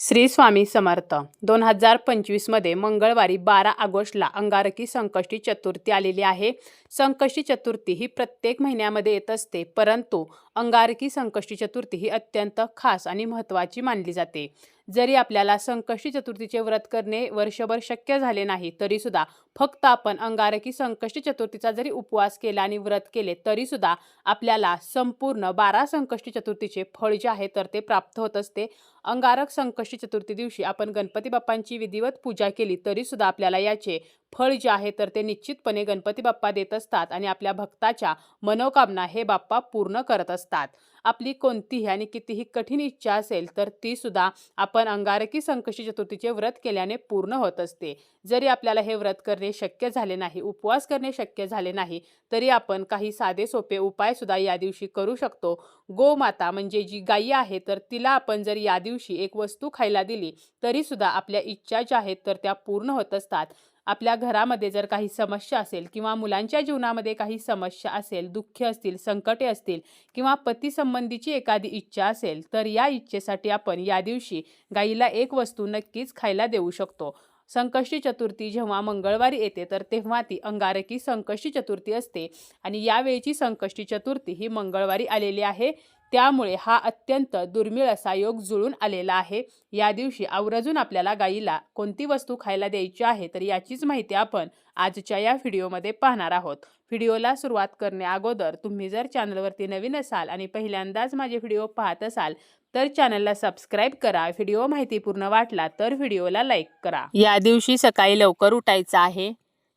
श्री स्वामी समर्थ. दोन हजार पंचवीसमध्ये मंगळवारी बारा ऑगस्टला अंगारकी संकष्टी चतुर्थी आलेली आहे. संकष्टी चतुर्थी ही प्रत्येक महिन्यामध्ये येत असते परंतु अंगारकी संकष्टी चतुर्थी ही अत्यंत खास आणि महत्त्वाची मानली जाते. जरी आपल्याला संकष्टी चतुर्थीचे व्रत करणे वर्षभर शक्य झाले नाही तरीसुद्धा फक्त आपण अंगारकी संकष्टी चतुर्थीचा जरी उपवास केला आणि व्रत केले तरीसुद्धा आपल्याला संपूर्ण बारा संकष्टी चतुर्थीचे फळ जे आहे तर ते प्राप्त होत असते. अंगारक संकष्टी चतुर्थी दिवशी आपण गणपती बाप्पांची विधिवत पूजा केली तरीसुद्धा आपल्याला याचे फळ जे आहे तर ते निश्चितपणे गणपती बाप्पा देत असतात आणि आपल्या भक्ताच्या मनोकामना हे बाप्पा पूर्ण करत असतात. आपली कोणतीही आणि कितीही कठीण इच्छा असेल तर ती सुद्धा आपण अंगारकी संकष्टी चतुर्थीचे व्रत केल्याने पूर्ण होत असते. जरी आपल्याला हे व्रत करणे शक्य झाले नाही उपवास करणे शक्य झाले नाही तरी आपण काही साधे सोपे उपाय सुद्धा या दिवशी करू शकतो. गोमाता म्हणजे जी गायी आहे तर तिला आपण जर या दिवशी एक वस्तू खायला दिली तरी सुद्धा आपल्या इच्छा ज्या आहेत तर त्या पूर्ण होत असतात. आपल्या घरामध्ये जर काही समस्या असेल किंवा मुलांच्या जीवनामध्ये काही समस्या असेल दुःख असतील संकटे असतील किंवा पतीसंबंधीची एखादी इच्छा असेल तर या इच्छेसाठी आपण या दिवशी गाईला एक वस्तू नक्कीच खायला देऊ शकतो. संकष्टी चतुर्थी जेव्हा मंगळवारी येते तर तेव्हा ती अंगारकी संकष्टी चतुर्थी असते आणि यावेळीची संकष्टी चतुर्थी ही मंगळवारी आलेली आहे. त्यामुळे हा अत्यंत दुर्मिळ असा योग जुळून आलेला आहे. या दिवशी आवर्जून आपल्याला गाईला कोणती वस्तू खायला द्यायची आहे तर याचीच माहिती आपण आजच्या या व्हिडिओमध्ये पाहणार आहोत. व्हिडिओला सुरुवात करण्या अगोदर तुम्ही जर चॅनलवरती नवीन असाल आणि पहिल्यांदाच माझे व्हिडिओ पाहत असाल तर चॅनलला सबस्क्राईब करा. व्हिडिओ माहितीपूर्ण वाटला तर व्हिडिओला लाईक करा. या दिवशी सकाळी लवकर उठायचं आहे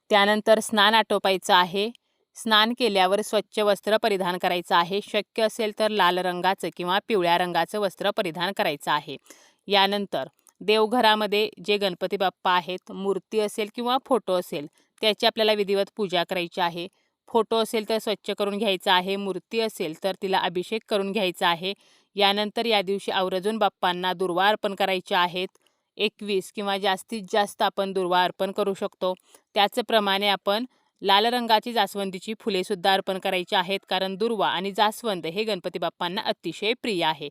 त्यानंतर स्नान आटोपायचं आहे स्नान केल्यावर स्वच्छ वस्त्र परिधान करायचं आहे. शक्य असेल तर लाल रंगाचं किंवा पिवळ्या रंगाचं वस्त्र परिधान करायचं आहे. यानंतर देवघरामध्ये जे गणपती बाप्पा आहेत मूर्ती असेल किंवा फोटो असेल त्याची आपल्याला विधिवत पूजा करायची आहे. फोटो असेल तर स्वच्छ करून घ्यायचा आहे. मूर्ती असेल तर तिला अभिषेक करून घ्यायचा आहे. यानंतर या दिवशी आवर्जून बाप्पांना दुर्वा अर्पण करायचे आहेत. एकवीस किंवा जास्तीत जास्त आपण दुर्वा अर्पण करू शकतो. त्याचप्रमाणे आपण लाल रंगाची जास्वंदीची फुले सुद्धा अर्पण करायची आहेत कारण दुर्वा आणि जास्वंद हे गणपती बाप्पांना अतिशय प्रिय आहे.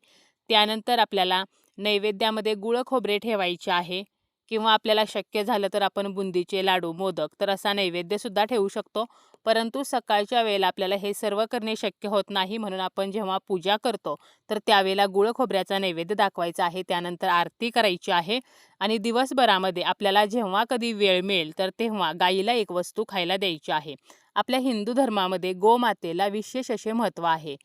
त्यानंतर आपल्याला नैवेद्यामध्ये गुळ खोबरे ठेवायचे आहे. किंवा आपल्याला शक्य झालं तर आपण बुंदीचे लाडू मोदक तर असा नैवेद्यसुद्धा ठेवू शकतो. परंतु सकाळच्या वेळेला आपल्याला हे सर्व करणे शक्य होत नाही म्हणून आपण जेव्हा पूजा करतो तर त्यावेळेला गुळ खोबऱ्याचा नैवेद्य दाखवायचा आहे. त्यानंतर आरती करायची आहे आणि दिवसभरामध्ये आपल्याला जेव्हा कधी वेळ मिळेल तर तेव्हा गाईला एक वस्तू खायला द्यायची आहे. आपल्या हिंदू धर्मामध्ये गोमातेला विशेष असे महत्त्व आहे.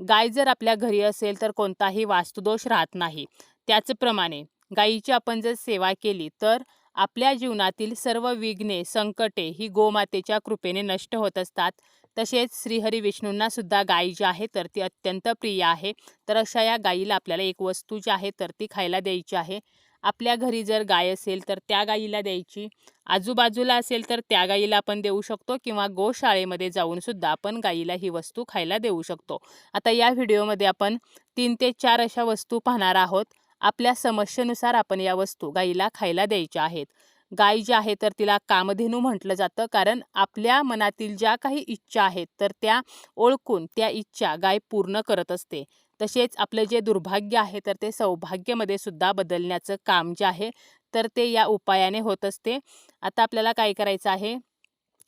गाय जर आपल्या घरी असेल तर कोणताही वास्तुदोष राहत नाही. त्याचप्रमाणे गाईची आपण जर सेवा केली तर आपल्या जीवनातील सर्व विघ्ने संकटे ही गोमातेच्या कृपेने नष्ट होत असतात. तसेच श्रीहरी विष्णूंना सुद्धा गाई जी आहे तर ती अत्यंत प्रिय आहे. तर अशा या गाईला आपल्याला एक वस्तू जी आहे तर ती खायला द्यायची आहे. आपल्या घरी जर गाय असेल तर त्या गाईला द्यायची. आजूबाजूला असेल तर त्या गाईला आपण देऊ शकतो किंवा गोशाळेमध्ये जाऊन सुद्धा आपण गाईला ही वस्तू खायला देऊ शकतो. आता या व्हिडिओमध्ये आपण तीन ते चार अशा वस्तू पाहणार आहोत. आपल्या समस्येनुसार आपण या वस्तू गाईला खायला द्यायच्या आहेत. गाय जी आहे तर तिला कामधेनू म्हटलं जातं. कारण आपल्या मनातील ज्या काही इच्छा आहेत तर त्या ओळखून त्या इच्छा गाय पूर्ण करत असते. तसेच आपलं जे दुर्भाग्य आहे तर ते सौभाग्यामध्ये सुद्धा बदलण्याचं काम जे आहे तर ते या उपायाने होत असते. आता आपल्याला काय करायचं आहे?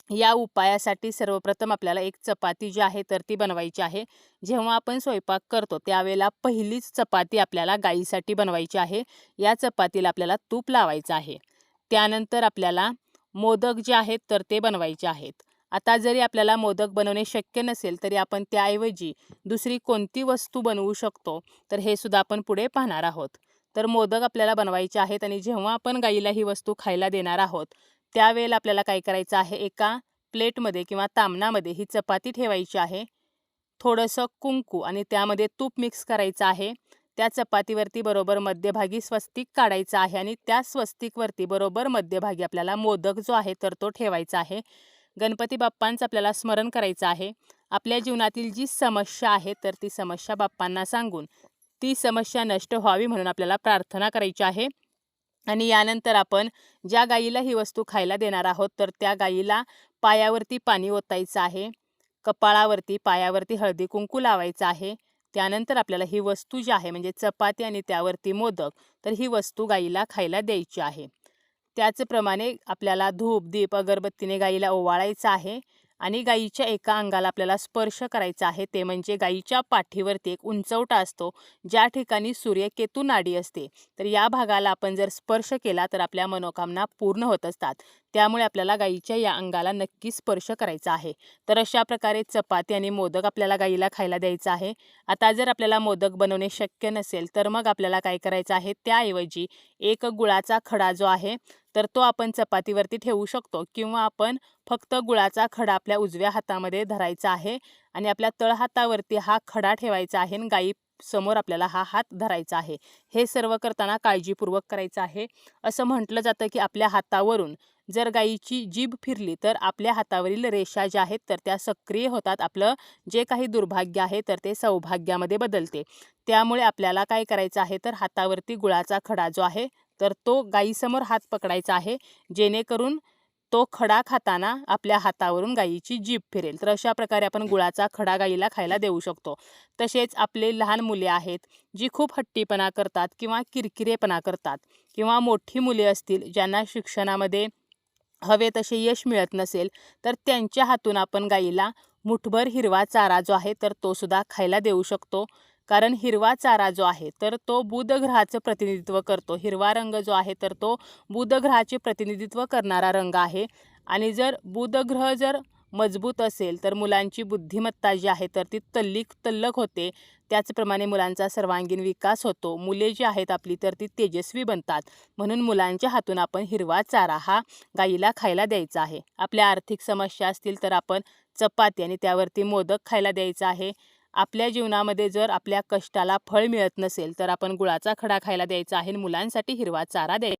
या उपायासाठी सर्वप्रथम आपल्याला एक चपाती जी आहे तर ती बनवायची आहे. जेव्हा आपण स्वयंपाक करतो त्यावेळेला पहिलीच चपाती आपल्याला गाईसाठी बनवायची आहे. या चपातीला आपल्याला तूप लावायचं आहे. त्यानंतर आपल्याला मोदक जे आहेत तर ते बनवायचे आहेत. आता जरी आपल्याला मोदक बनवणे शक्य नसेल तरी आपण त्याऐवजी दुसरी कोणती वस्तू बनवू शकतो तर हे सुद्धा आपण पुढे पाहणार आहोत. तर मोदक आपल्याला बनवायचे आहेत आणि जेव्हा आपण गाईला ही वस्तू खायला देणार आहोत त्यावेळेला आपल्याला काय करायचं आहे? एका प्लेटमध्ये किंवा तामणामध्ये ही चपाती ठेवायची आहे. थोडंसं कुंकू आणि त्यामध्ये तूप मिक्स करायचं आहे. त्या चपातीवरती बरोबर मध्यभागी स्वस्तिक काढायचं आहे आणि त्या स्वस्तिकवरती बरोबर मध्यभागी आपल्याला मोदक जो आहे तर तो ठेवायचा आहे. गणपती बाप्पांचं आपल्याला स्मरण करायचं आहे. आपल्या जीवनातील जी समस्या आहे तर ती समस्या बाप्पांना सांगून ती समस्या नष्ट व्हावी म्हणून आपल्याला प्रार्थना करायची आहे. आणि यानंतर आपण ज्या गाईला ही वस्तू खायला देणार आहोत तर त्या गाईला पायावरती पाणी ओतायचं आहे कपाळावरती पायावरती हळदी कुंकू लावायचं आहे. त्यानंतर आपल्याला ही वस्तू जी आहे म्हणजे चपाती आणि त्यावरती मोदक तर ही वस्तू गाईला खायला द्यायची आहे. त्याचप्रमाणे आपल्याला धूप दीप अगरबत्तीने गाईला ओवाळायचं आहे. आणि गाईच्या एका अंगाला आपल्याला स्पर्श करायचा आहे ते म्हणजे गाईच्या पाठीवरती एक उंचवटा असतो ज्या ठिकाणी सूर्यकेतू नाडी असते. तर या भागाला आपण जर स्पर्श केला तर आपल्या मनोकामना पूर्ण होत असतात. त्यामुळे आपल्याला गाईच्या या अंगाला नक्की स्पर्श करायचा आहे. तर अशा प्रकारे चपाती आणि मोदक आपल्याला गाईला खायला द्यायचं आहे. आता जर आपल्याला मोदक बनवणे शक्य नसेल तर मग आपल्याला काय करायचं आहे? त्याऐवजी एक गुळाचा खडा जो आहे तर तो आपण चपातीवरती ठेवू शकतो किंवा आपण फक्त गुळाचा खडा आपल्या उजव्या हातामध्ये धरायचा आहे आणि आपल्या तळहातावरती हा खडा ठेवायचा आहे आणि गाई समोर आपल्याला हा हात धरायचा आहे. हे सर्व करताना काळजीपूर्वक करायचं आहे. असं म्हटलं जातं की आपल्या हातावरून जर गाईची जीभ फिरली तर आपल्या हातावरील रेषा ज्या आहेत तर त्या सक्रिय होतात. आपलं जे काही दुर्भाग्य आहे तर ते सौभाग्यामध्ये बदलते. त्यामुळे आपल्याला काय करायचं आहे तर हातावरती गुळाचा खडा जो आहे तर तो गाईसमोर हात पकडायचा आहे. जेणेकरून तो खडा खाताना आपल्या हातावरून गाईची जीभ फिरेल. तर अशा प्रकारे आपण गुळाचा खडा गाईला खायला देऊ शकतो. तसेच आपले लहान मुले आहेत जी खूप हट्टीपणा करतात किंवा किरकिरेपणा करतात किंवा मोठी मुले असतील ज्यांना शिक्षणामध्ये हवे तसे यश मिळत नसेल तर त्यांच्या हातून आपण गाईला मुठभर हिरवा चारा जो आहे तर तो सुद्धा खायला देऊ शकतो. कारण हिरवा चारा जो आहे तर तो बुधग्रहाचं प्रतिनिधित्व करतो. हिरवा रंग जो आहे तर तो बुधग्रहाचे प्रतिनिधित्व करणारा रंग आहे. आणि जर बुधग्रह जर मजबूत असेल तर मुलांची बुद्धिमत्ता जी आहे तर ती तल्लीक तल्लक होते. त्याचप्रमाणे मुलांचा सर्वांगीण विकास होतो. मुले जी आहेत आपली तर ती तेजस्वी बनतात. म्हणून मुलांच्या हातून आपण हिरवा चारा हा गाईला खायला द्यायचा आहे. आपल्या आर्थिक समस्या असतील तर आपण चपाती आणि त्यावरती मोदक खायला द्यायचा आहे. आपल्या जीवनामध्ये जर आपल्या कष्टाला फळ मिळत नसेल तर आपण गुळाचा खडा खायला द्यायचा आहे मुलांसाठी हिरवा चारा द्यायचा